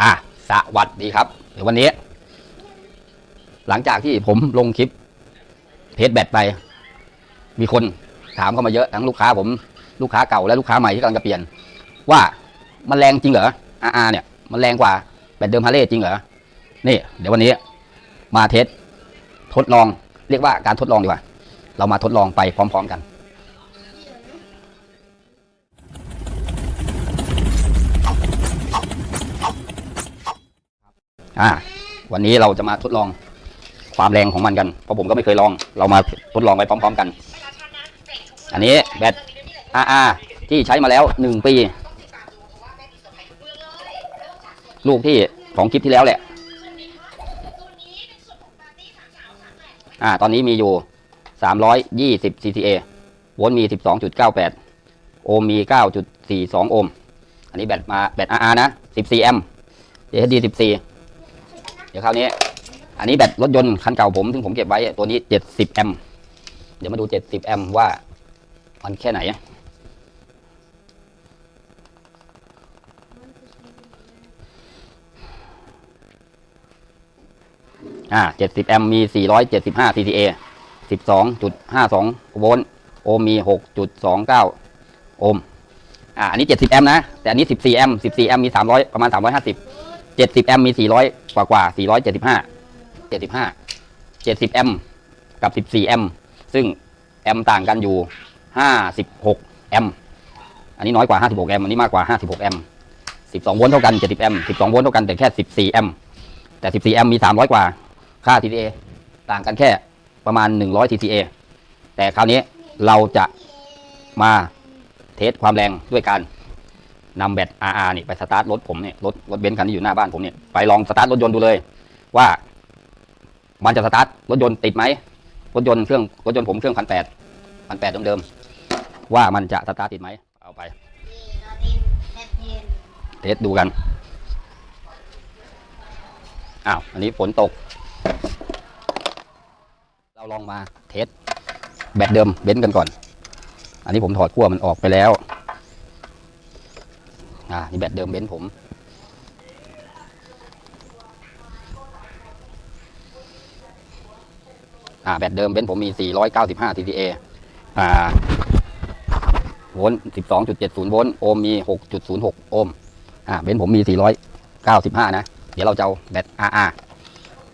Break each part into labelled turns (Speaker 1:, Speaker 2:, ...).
Speaker 1: อะสวัสดีครับ เดี๋ยววันนี้ หลังจากที่ผมลงคลิปเทสแบตไป มีคนถามเข้ามาเยอะทั้งลูกค้าผมลูกค้าเก่าและลูกค้าใหม่ที่กำลังจะเปลี่ยน ว่ามันแรงจริงเหรออาร์เนี่ย มันแรงกว่าแบตเดิมฮาร์เลย์จริงเหรอนี่ เดี๋ยววันนี้มาเทสทดลอง เรียกว่าการทดลองดีกว่า เรามาทดลองไปพร้อม ๆ กัน อ่า วันนี้เราจะมาทดลองความแรงของมันกัน เพราะผมก็ไม่เคยลอง เรามาทดลองไปพร้อม ๆ กัน อันนี้แบต RR ที่ใช้มาแล้ว1ปี ลูกที่ของคลิปที่แล้วแหละ อ่า ตอนนี้มีอยู่ 320 CCA โวลต์มี 12.98 โอห์มมี 9.42 โอห์ม อันนี้แบตมาแบต RR นะ 14 แอมป์ HD 14 เดี๋ยวคราวนี้ อันนี้แบตรถยนต์คันเก่าผมซึ่งผมเก็บไว้ตัวนี้70แอมป์เดี๋ยวมาดู70แอมป์ว่ามันแค่ไหนอ่า70แอมป์มี475 CCA 12.52โวลต์โอห์มมี6.29โอห์มอ่าอันนี้70แอมป์นะ แต่อันนี้14แอมป์14แอมป์มี300ประมาณ350 70 แอมป์มี 400 กว่ากว่า475 75 70 แอมป์กับ 14 แอมป์ซึ่งแอมป์ต่างกันอยู่ 56 แอมป์อันนี้น้อยกว่า 56 แอมป์อันนี้มากกว่า 56 แอมป์12 โวลต์เท่ากัน 70 แอมป์12 โวลต์เท่ากันแต่แค่ 14 แอมป์แต่ 14 แอมป์มี 300 กว่าค่า TCA ต่างกันแค่ประมาณ 100 TCA แต่คราวนี้เราจะมาเทสความแรงด้วยการ นำแบต RR นี่ไปสตาร์ทรถผมเนี่ยรถรถเบนซ์คันที่อยู่หน้าบ้านผมเนี่ยไปลองสตาร์ทรถยนต์ดูเลย ว่า มันจะสตาร์ทรถยนต์ติดไหมรถยนต์เครื่องรถยนต์ผมเครื่องพันแปดพันแปดเดิมๆว่ามันจะสตาร์ทติดไหมเอาไปเทสดูกันอ้าวอันนี้ฝนตก เราลองมาเทสแบตเดิมเบนซ์กันก่อน อันนี้ผมถอดขั้วมันออกไปแล้ว อ่านี่แบตเดิมเบนซ์ผมอ่าแบตเดิมเบนซ์ผมมี 495 TCA อ่าโวลต์12.70 โวลต์โอห์มมี 6.06 โอห์มอ่าเบนซ์ผมมี 495 นะ เดี๋ยวเราจะเอาแบต RR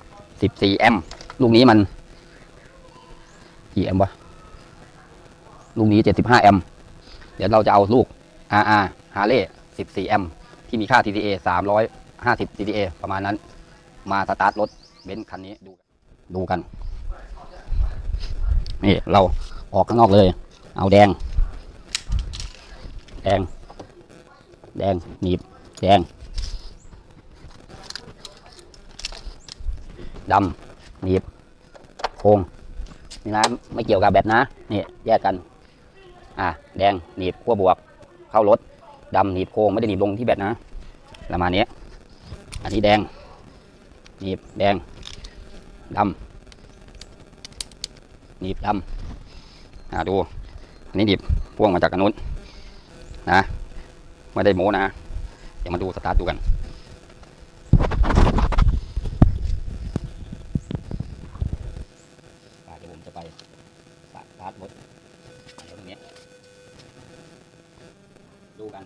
Speaker 1: 14 แอมป์ลูกนี้มันกี่แอมป์วะ ลูกนี้ 75 แอมป์เดี๋ยวเราจะเอาลูก RR Harley 14 แอมป์ที่มีค่า TCA 350 TCA ประมาณนั้น มาสตาร์ทรถเบนซ์คันนี้ดูดูกัน นี่เราออกข้างนอกเลย เอาแดง แดง แดงหนีบ แดงดำหนีบโค้งนี่นะไม่เกี่ยวกับแบตนะ นี่แยกกัน อะ แดงหนีบขั้วบวก เข้ารถ ดำหนีบโค้งไม่ได้หนีบลงที่แบตนะประมาณนี้อันนี้แดงหนีบแดงดำหนีบดำอ่าดูอันนี้หนีบพ่วงมาจากกันนู้นนะไม่ได้โม้นะเดี๋ยวมาดูสตาร์ทดูกันเดี๋ยวผมจะไปสตาร์ทรถตรงนี้ดูกัน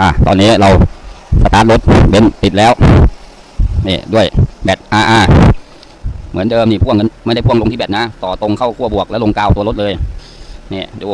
Speaker 1: อะตอนนี้เราสตาร์ทรถเบนซ์ติดแล้วนี่ด้วยแบต RR เหมือนเดิมนี่พ่วงกันไม่ได้พ่วงลงที่แบตนะ ต่อตรงเข้าขั้วบวกแล้วลงกาวตัวรถเลยนี่ดู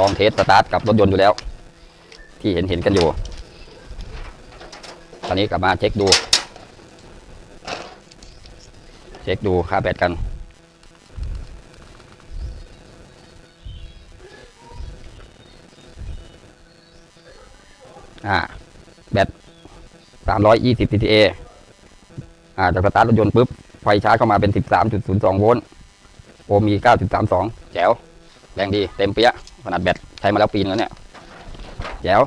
Speaker 1: ลองเทสสตาร์ทกับรถยนต์อยู่แล้ว ที่เห็นเห็นกันอยู่ ตอนนี้กลับมาเช็คดู เช็คดูค่าแบตกัน อ่า แบตสามร้อยยี่สิบ PTA อ่าจากสตาร์ทรถยนต์ปุ๊บ ไฟชาร์จเข้ามาเป็น 13.02 โวลต์ โอมี 9.32 แจ๋ว แรงดีเต็มเปี้ยขนาดแบตใช้มาแล้วปีนึงแล้วเนี่ยแจ๋ว